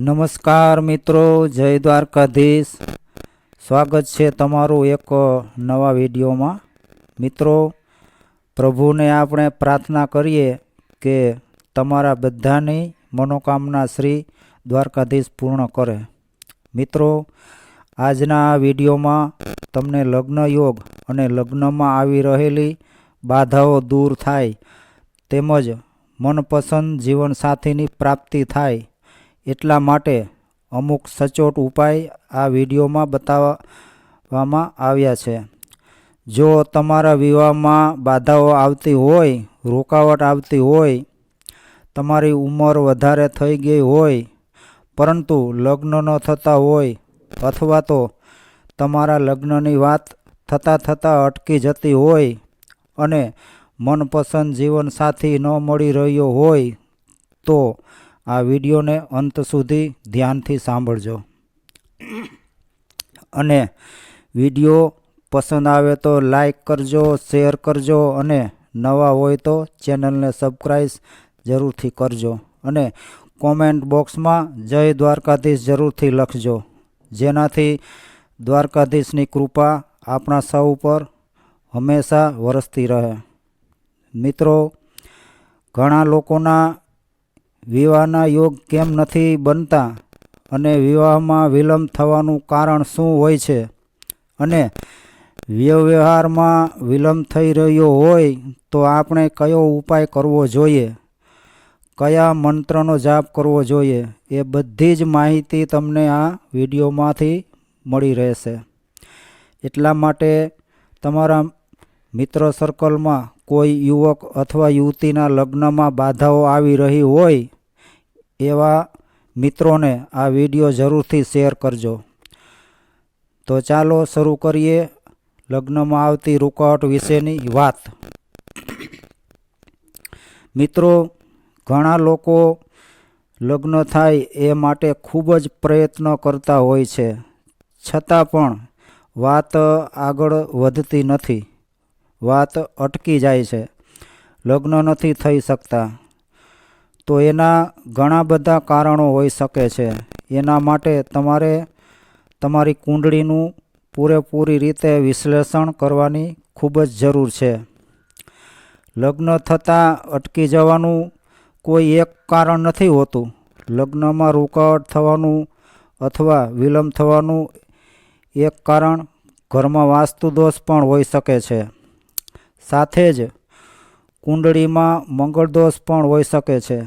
નમસ્કાર મિત્રો, જય દ્વારકાધીશ. સ્વાગત છે તમારું એક નવા વિડીયોમાં. મિત્રો, પ્રભુને આપણે પ્રાર્થના કરીએ કે તમારા બધાની મનોકામના શ્રી દ્વારકાધીશ પૂર્ણ કરે. મિત્રો, આજના વિડીયોમાં તમને લગ્ન યોગ અને લગ્નમાં આવી રહેલી બાધાઓ દૂર થાય, તેમજ મનપસંદ જીવનસાથીની પ્રાપ્તિ થાય એટલા માટે અમુક સચોટ ઉપાય આ વિડીયોમાં બતાવવામાં આવ્યા છે. જો તમારા વિવાહમાં બાધાઓ આવતી હોય, રોકાવટ આવતી હોય, તમારી ઉંમર વધારે થઈ ગઈ હોય, પરંતુ લગ્ન ન થતા હોય, અથવા તો તમારા લગ્નની વાત થતાં થતાં અટકી જતી હોય અને મનપસંદ જીવનસાથી ન મળી રહ્યો હોય, તો આ વિડીયોને અંત સુધી ધ્યાનથી સાંભળજો. અને વીડિયો પસંદ આવે તો લાઈક કરજો, શેર કરજો અને નવા હોય તો ચેનલને સબસ્ક્રાઈબ જરૂરથી કરજો. અને કોમેન્ટ બોક્સમાં જય દ્વારકાધીશ જરૂરથી લખજો. જેનાથી દ્વારકાધીશની કૃપા આપણા સૌ ઉપર હંમેશા વરસતી રહે. મિત્રો, ઘણા લોકોના વિવાહના યોગ કેમ નથી બનતા અને વિવાહમાં વિલંબ થવાનું કારણ શું હોય છે? અને વ્યવહારમાં વિલંબ થઈ રહ્યો હોય તો આપણે કયો ઉપાય કરવો જોઈએ? કયા મંત્રનો જાપ કરવો જોઈએ? એ બધી જ માહિતી તમને આ વિડીયોમાંથી મળી રહેશે. એટલા માટે તમારા મિત્ર સર્કલમાં કોઈ યુવક અથવા યુવતીના લગ્નમાં બાધાઓ આવી રહી હોય એવા મિત્રોને આ વીડિયો જરૂરથી શેર કરજો. તો ચાલો શરૂ કરીએ લગ્નમાં આવતી રૂકાવટ વિશેની વાત. મિત્રો, ઘણા લોકો લગ્ન થાય એ માટે ખૂબ જ પ્રયત્ન કરતા હોય છે. છતાં પણ વાત આગળ વધતી નથી. વાત અટકી જાય છે. લગ્ન નથી થઈ શકતા. તો એના ઘણા બધા કારણો હોઈ શકે છે. એના માટે તમારે તમારી કુંડળીનું પૂરેપૂરી રીતે વિશ્લેષણ કરવાની ખૂબ જ જરૂર છે. લગ્ન થતાં અટકી જવાનું કોઈ એક કારણ નથી હોતું. લગ્નમાં રોકાવટ થવાનું અથવા વિલંબ થવાનું એક કારણ ઘરમાં વાસ્તુ દોષ પણ હોઈ શકે છે. સાથે જ કુંડળીમાં મંગળ દોષ પણ હોઈ શકે છે,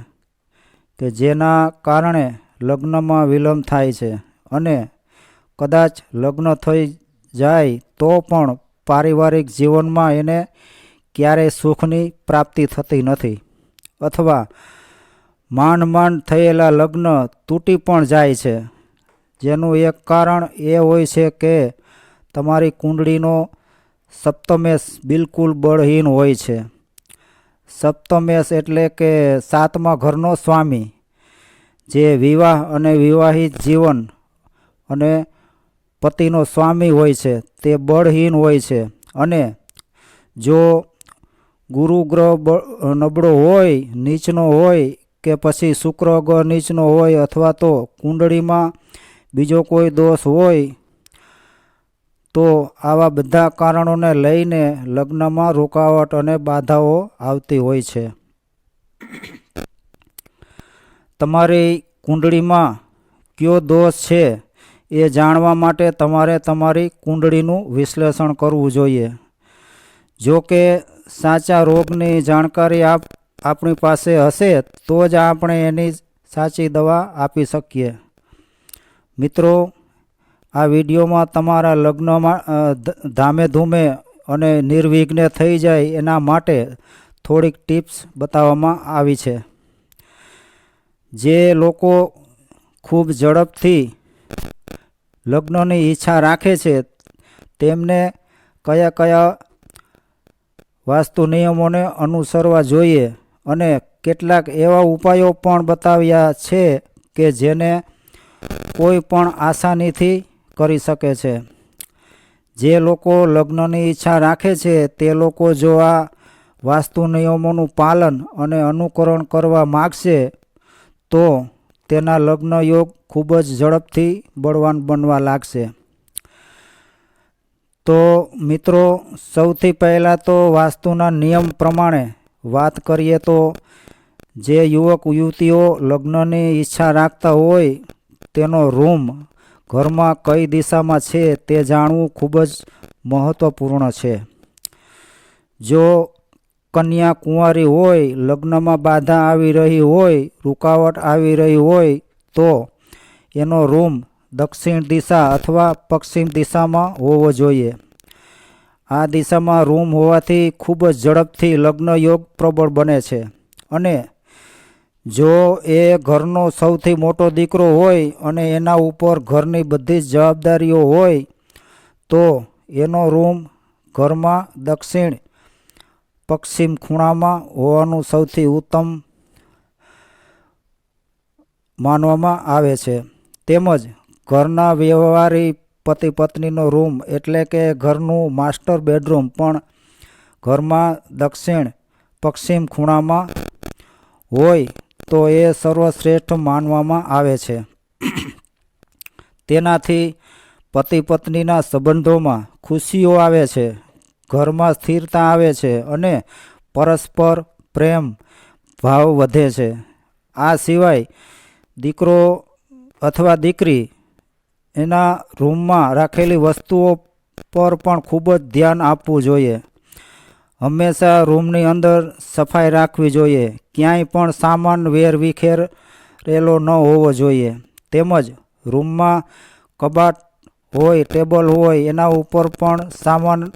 કે જેના કારણે લગ્નમાં વિલંબ થાય છે અને કદાચ લગ્ન થઈ જાય તો પણ પારિવારિક જીવનમાં એને ક્યારેય સુખની પ્રાપ્તિ થતી નથી અથવા માંડ માંડ થયેલા લગ્ન તૂટી પણ જાય છે. જેનું એક કારણ એ હોય છે કે તમારી કુંડળીનો સપ્તમેશ બિલકુલ બળહીન હોય છે. સપ્તમેશ એટલે કે સાતમા ઘરનો સ્વામી, જે વિવાહ અને વિવાહિત જીવન અને પતિનો સ્વામી હોય છે, તે બળહીન હોય છે. અને જો ગુરુ ગ્રહ નબળો હોય, નીચનો હોય કે પછી શુક્ર ગ્રહ નીચનો હોય અથવા તો કુંડળીમાં બીજો કોઈ દોષ હોય તો આવા બધા કારણોને લઈને લગ્નમાં રૂકાવટ અને બાધાઓ આવતી હોય છે. તમારી કુંડળીમાં કયો દોષ છે એ જાણવા માટે તમારે તમારી કુંડળીનું વિશ્લેષણ કરવું જોઈએ. જો કે સાચા રોગની જાણકારી આપ, આપણી પાસે હશે તો જ આપણે એની સાચી દવા આપી શકીએ. મિત્રો આ વિડીયોમાં તમારા લગ્નમાં ધામે ધૂમે અને નિર્વિઘ્ને થઈ જાય એના માટે થોડીક ટિપ્સ બતાવવામાં આવી છે. જે લોકો ખૂબ ઝડપથી લગ્નની ઈચ્છા રાખે છે, તેમને કયા કયા વાસ્તુ નિયમોને અનુસરવા જોઈએ અને કેટલાક એવા ઉપાયો પણ બતાવ્યા છે કે જેને કોઈ પણ આસાનીથી કરી શકે છે. જે લોકો લગ્નની ઈચ્છા રાખે છે, તે લોકો જો આ વાસ્તુ નિયમોનું પાલન અને અનુકરણ કરવા માગશે, તો તેના લગ્ન યોગ ખૂબ જ ઝડપથી બળવાન બનવા લાગશે. તો મિત્રો, સૌથી પહેલાં તો વાસ્તુના નિયમ પ્રમાણે વાત કરીએ તો, જે યુવક યુવતીઓ લગ્નની ઈચ્છા રાખતા હોય, તેનો રૂમ ઘરમાં કઈ દિશામાં છે તે જાણવું ખૂબ જ મહત્ત્વપૂર્ણ છે. જો કન્યા કુંવારી હોય, લગ્નમાં બાધા આવી રહી હોય, રૂકાવટ આવી રહી હોય, તો એનો રૂમ દક્ષિણ દિશા અથવા પશ્ચિમ દિશામાં હોવો જોઈએ. આ દિશામાં રૂમ હોવાથી ખૂબ જ ઝડપથી લગ્ન યોગ પ્રબળ બને છે અને જો એ ઘરનો સૌથી મોટો દીકરો હોય અને એના ઉપર ઘરની બધી જ જવાબદારીઓ હોય, તો એનો રૂમ ઘરમાં દક્ષિણ પશ્ચિમ ખૂણામાં હોવાનું સૌથી ઉત્તમ માનવામાં આવે છે. તેમજ ઘરના વ્યવહારી પતિ પત્નીનો રૂમ એટલે કે ઘરનું માસ્ટર બેડરૂમ પણ ઘરમાં દક્ષિણ પશ્ચિમ ખૂણામાં હોય તો એ સર્વશ્રેષ્ઠ માનવામાં આવે છે. તેનાથી પતિ પત્નીના સંબંધોમાં ખુશીઓ આવે છે, ઘરમાં સ્થિરતા આવે છે અને પરસ્પર પ્રેમ ભાવ વધે છે. આ સિવાય દીકરો અથવા દીકરી એના રૂમમાં રાખેલી વસ્તુઓ પર પણ ખૂબ જ ધ્યાન આપવું જોઈએ. હંમેશા રૂમની અંદર સફાઈ રાખવી જોઈએ. ક્યાંય પણ સામાન વેર વિખેરેલો ન હોવો જોઈએ. તેમજ રૂમમાં કબાટ હોય, ટેબલ હોય, એના ઉપર પણ સામાન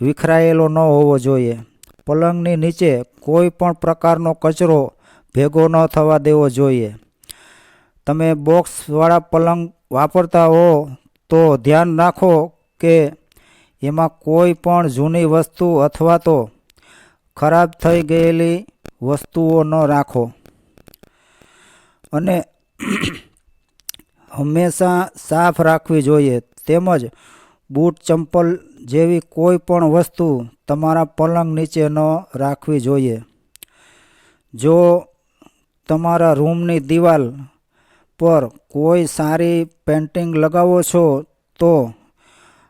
વિખરાયેલો ન હોવો જોઈએ. પલંગની નીચે કોઈ પણ પ્રકારનો કચરો ભેગો ન થવા દેવો જોઈએ. તમે બોક્સવાળા પલંગ વાપરતા હો તો ધ્યાન રાખો કે એમાં કોઈ પણ જૂની વસ્તુ અથવા તો ખરાબ થઈ ગયેલી વસ્તુઓ ન રાખો. અને હંમેશા સાફ રાખવી જોઈએ. તેમજ બૂટ, ચંપલ જેવી કોઈ પણ વસ્તુ તમારા પલંગ નીચે ન રાખવી જોઈએ. જો તમારા રૂમની દિવાલ પર કોઈ સારી પેન્ટિંગ લગાવો છો, તો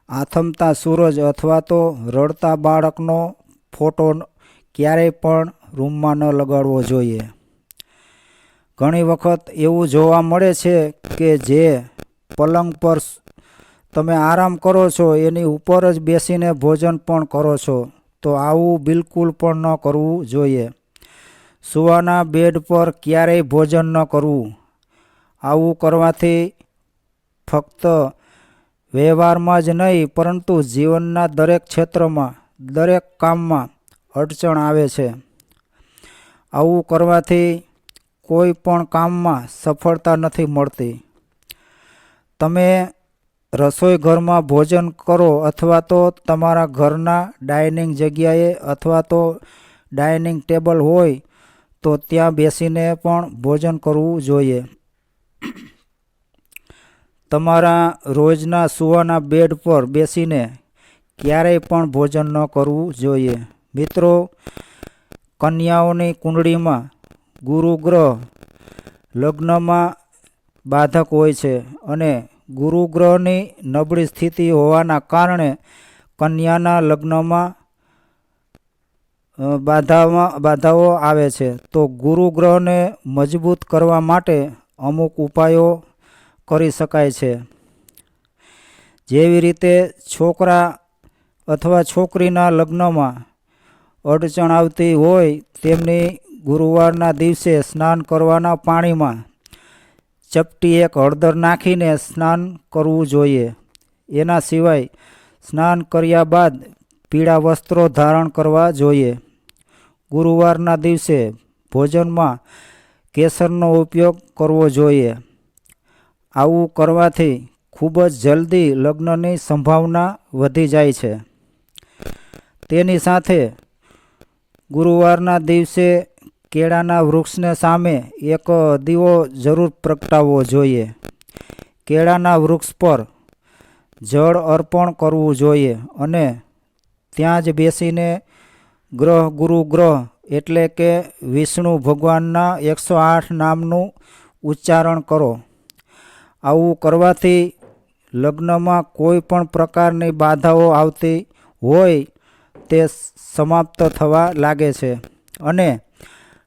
આથમતા સૂરજ અથવા તો રડતા બાળકનો ફોટો ક્યારેય પણ રૂમમાં ન લગાડવો જોઈએ. ઘણી વખત એવું જોવા મળે છે કે જે પલંગ પર તમે આરામ કરો છો, એની ઉપર જ બેસીને ભોજન પણ કરો છો, તો આવું બિલકુલ પણ ન કરવું જોઈએ. સુવાના બેડ પર ક્યારેય ભોજન ન કરવું. આવું કરવાથી ફક્ત વ્યવહારમાં જ નહીં, પરંતુ જીવનના દરેક ક્ષેત્રમાં, દરેક કામમાં અડચણ આવે છે. આવું કરવાથી કોઈ પણ કામમાં સફળતા નથી મળતી. તમે રસોઈ ઘરમાં ભોજન કરો અથવા તો તમારા ઘરના ડાઇનિંગ જગ્યાએ અથવા તો ડાઇનિંગ ટેબલ હોય, તો ત્યાં બેસીને પણ ભોજન કરવું જોઈએ. તમારા રોજના સુવાના બેડ પર બેસીને ક્યારેય પણ ભોજન ન કરવું જોઈએ. મિત્રો, કન્યાઓની કુંડળીમાં ગુરુ ગ્રહ લગ્નમાં બાધક હોય છે અને ગુરુ ગ્રહની નબળી સ્થિતિ હોવાના કારણે કન્યાના લગ્નમાં બાધામાં, બાધાઓ આવે છે. તો ગુરુ ગ્રહને મજબૂત કરવા માટે અમુક ઉપાયો કરી શકાય છે. જેવી રીતે છોકરા અથવા છોકરીના લગ્નમાં અડચણ આવતી હોય તેમની ગુરુવારના દિવસે સ્નાન કરવાના પાણીમાં ચપટી એક હળદર નાખીને સ્નાન કરવું જોઈએ. એના સિવાય સ્નાન કર્યા બાદ પીળા વસ્ત્રો ધારણ કરવા જોઈએ. ગુરુવારના દિવસે ભોજનમાં કેસરનો ઉપયોગ કરવો જોઈએ. આવું કરવાથી ખૂબ જ જલ્દી લગ્નની સંભાવના વધી જાય છે. તેની સાથે ગુરુવારના દિવસે કેળાના વૃક્ષને સામે એક દીવો જરૂર પ્રગટાવવો જોઈએ. કેળાના વૃક્ષ પર જળ અર્પણ કરવું જોઈએ અને ત્યાં જ બેસીને ગ્રહ ગુરુ ગ્રહ એટલે કે વિષ્ણુ ભગવાનના એકસો આઠ નામનું ઉચ્ચારણ કરો. આવું કરવાથી લગ્નમાં કોઈ પણ પ્રકારની બાધાઓ આવતી હોય તે સમાપ્ત થવા લાગે છે અને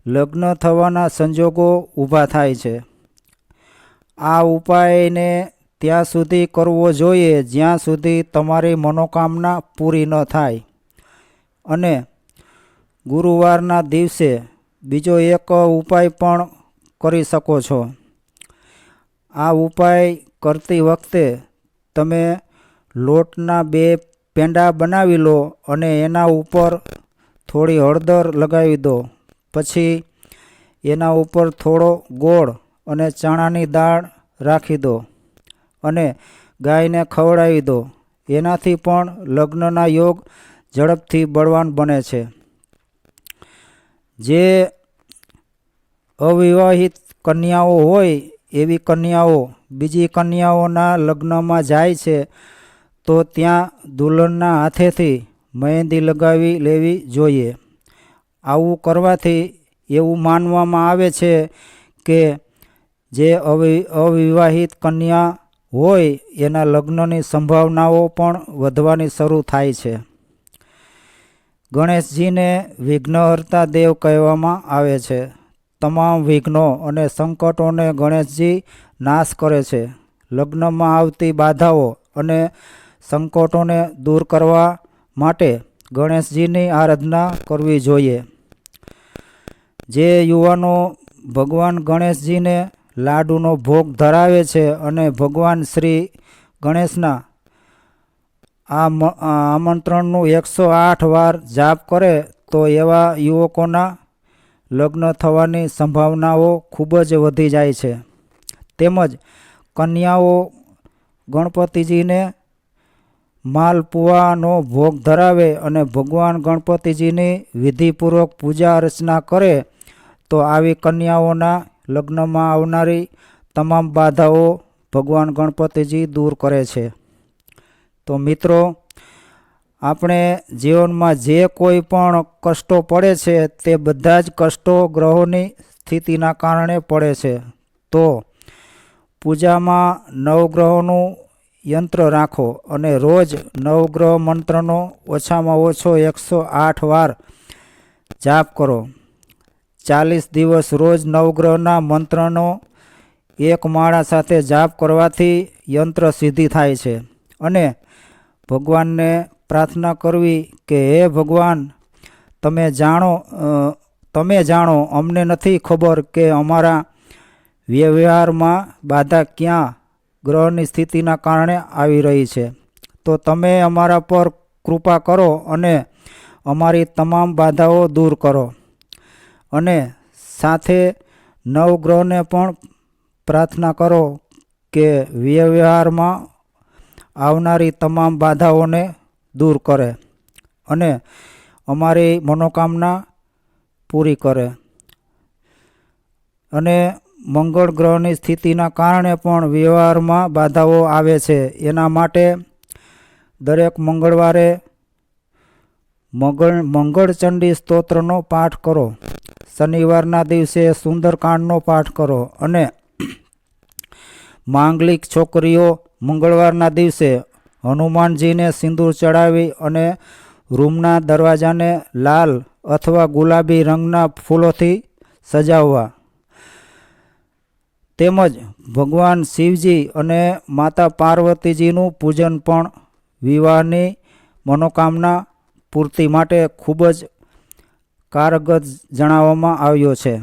લગ્ન થવાના સંજોગો ઊભા થાય છે. આ ઉપાયને ત્યાં સુધી કરવો જોઈએ જ્યાં સુધી તમારી મનોકામના પૂરી ન થાય. અને ગુરુવારના દિવસે બીજો એક ઉપાય પણ કરી શકો છો. આ ઉપાય કરતી વખતે તમે લોટના બે પેંડા બનાવી લો અને એના ઉપર થોડી હળદર લગાવી દો. પછી એના ઉપર થોડો ગોળ અને ચણાની દાળ રાખી દો અને ગાયને ખવડાવી દો. એનાથી પણ લગ્નના યોગ ઝડપથી બળવાન બને છે. જે અવિવાહિત કન્યાઓ હોય એવી કન્યાઓ બીજી કન્યાઓના લગ્નમાં જાય છે, તો ત્યાં દુલ્હનના હાથેથી મહેંદી લગાવી લેવી જોઈએ. આવું કરવાથી એવું માનવામાં આવે છે કે જે અવિ, અવિવાહિત કન્યા હોય, એના લગ્નની સંભાવનાઓ પણ વધવાની શરૂ થાય છે. ગણેશજીને વિઘ્નહર્તા દેવ કહેવામાં આવે છે. તમામ વિઘ્નો અને સંકટોને ગણેશજી નાશ કરે છે. લગ્નમાં આવતી બાધાઓ અને સંકટોને દૂર કરવા માટે ગણેશજીની આરાધના કરવી જોઈએ. જે યુવાનો ભગવાન ગણેશજીને લાડુનો ભોગ ધરાવે છે અને ભગવાન શ્રી ગણેશના આ આમંત્રણનું એકસો આઠ વાર જાપ કરે, તો એવા યુવકોના લગ્ન થવાની સંભાવનાઓ ખૂબ જ વધી જાય છે. તેમજ કન્યાઓ ગણપતિજીને માલપુઆનો ભોગ ધરાવે અને ભગવાન ગણપતિજીની વિધિપૂર્વક પૂજા અર્ચના કરે, તો આવી કન્યાઓના લગ્નમાં આવનારી તમામ બાધાઓ ભગવાન ગણપતિજી દૂર કરે છે. તો મિત્રો આપણે જીવનમાં જે કોઈ પણ કષ્ટો પડે છે, તે બધા જ કષ્ટો ગ્રહોની સ્થિતિના કારણે પડે છે. તો પૂજામાં નવગ્રહોનું યંત્ર રાખો અને રોજ નવગ્રહ મંત્રનો ઓછામાં ઓછો એકસો આઠ વાર જાપ કરો. ચાલીસ દિવસ રોજ નવગ્રહના મંત્રનો એક માળા સાથે જાપ કરવાથી યંત્ર સિદ્ધિ થાય છે અને ભગવાનને પ્રાર્થના કરવી કે હે ભગવાન, તમે જાણો તમે જાણો, અમને નથી ખબર કે અમારા વ્યવહારમાં બાધા ક્યાં ગ્રહની સ્થિતિના કારણે આવી રહી છે. તો તમે અમારા પર કૃપા કરો અને અમારી તમામ બાધાઓ દૂર કરો. અને સાથે નવગ્રહને પણ પ્રાર્થના કરો કે વ્યવહારમાં આવનારી તમામ બાધાઓને દૂર કરે અને અમારી મનોકામના પૂરી કરે. અને મંગળ ગ્રહની સ્થિતિના કારણે પણ વ્યવહારમાં બાધાઓ આવે છે. એના માટે દરેક મંગળવારે મંગળ, મંગળચંડી સ્તોત્રનો પાઠ કરો. શનિવારના દિવસે સુંદરકાંડનો પાઠ કરો અને માંગલિક છોકરીઓ મંગળવારના દિવસે હનુમાનજીને સિંદૂર ચડાવી અને રૂમના દરવાજાને લાલ અથવા ગુલાબી રંગના ફૂલોથી સજાવવા. તેમજ ભગવાન શિવજી અને માતા પાર્વતીજીનું પૂજન પણ વિવાહની મનોકામના પૂર્તિ માટે ખૂબ જ કારગત જણાવવામાં આવ્યો છે.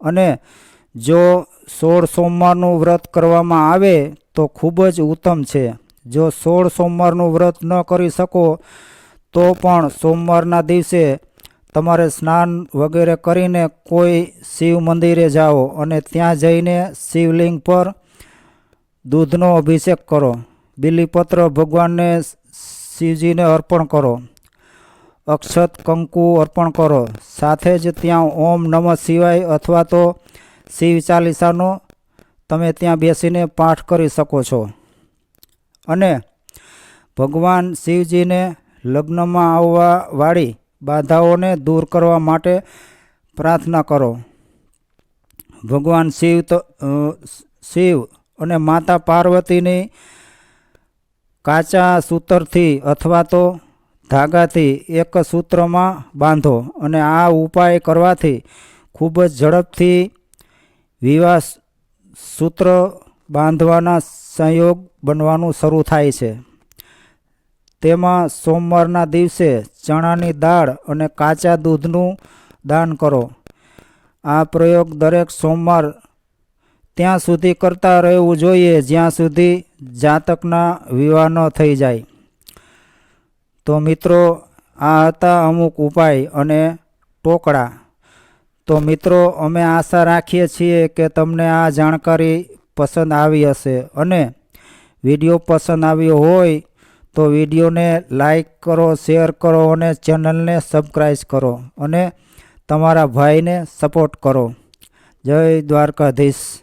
અને જો સોળ સોમવારનું વ્રત કરવામાં આવે તો ખૂબ જ ઉત્તમ છે. જો સોળ સોમવારનું વ્રત ન કરી શકો, તો પણ સોમવારના દિવસે તમારે સ્નાન વગેરે કરીને કોઈ શિવ મંદિરે જાઓ અને ત્યાં જઈને શિવલિંગ પર દૂધનો અભિષેક કરો. બિલીપત્ર ભગવાનને શિવજીને અર્પણ કરો. અક્ષત કંકુ અર્પણ કરો. સાથે જ ત્યાં ઓમ નમઃ શિવાય અથવા તો શિવ ચાલીસાનો તમે ત્યાં બેસીને પાઠ કરી શકો છો. અને ભગવાન શિવજીને લગ્નમાં આવવાવાળી બાધાઓને દૂર કરવા માટે પ્રાર્થના કરો. ભગવાન શિવ તો શિવ અને માતા પાર્વતીની કાચા સૂતરથી અથવા તો ધાગાથી એક સૂત્રમાં બાંધો અને આ ઉપાય કરવાથી ખૂબ જ ઝડપથી વિવાહ સૂત્ર બાંધવાના સંયોગ બનવાનું શરૂ થાય છે. તેમાં સોમવારના દિવસે ચણાની દાળ અને કાચા દૂધનું દાન કરો. આ પ્રયોગ દરેક સોમવાર ત્યાં સુધી કરતા રહેવું જોઈએ, જ્યાં સુધી જાતકના વિવાહ ન થઈ જાય. તો મિત્રો, આ હતા અમુક ઉપાય અને ટોકડા તો મિત્રો, અમે આશા રાખીએ છીએ કે તમને આ જાણકારી પસંદ આવી હશે અને વીડિયો પસંદ આવ્યો હોય તો વિડીયોને લાઈક કરો, શેર કરો અને ચેનલને સબસ્ક્રાઈબ કરો અને તમારા ભાઈને સપોર્ટ કરો. જય દ્વારકાધીશ.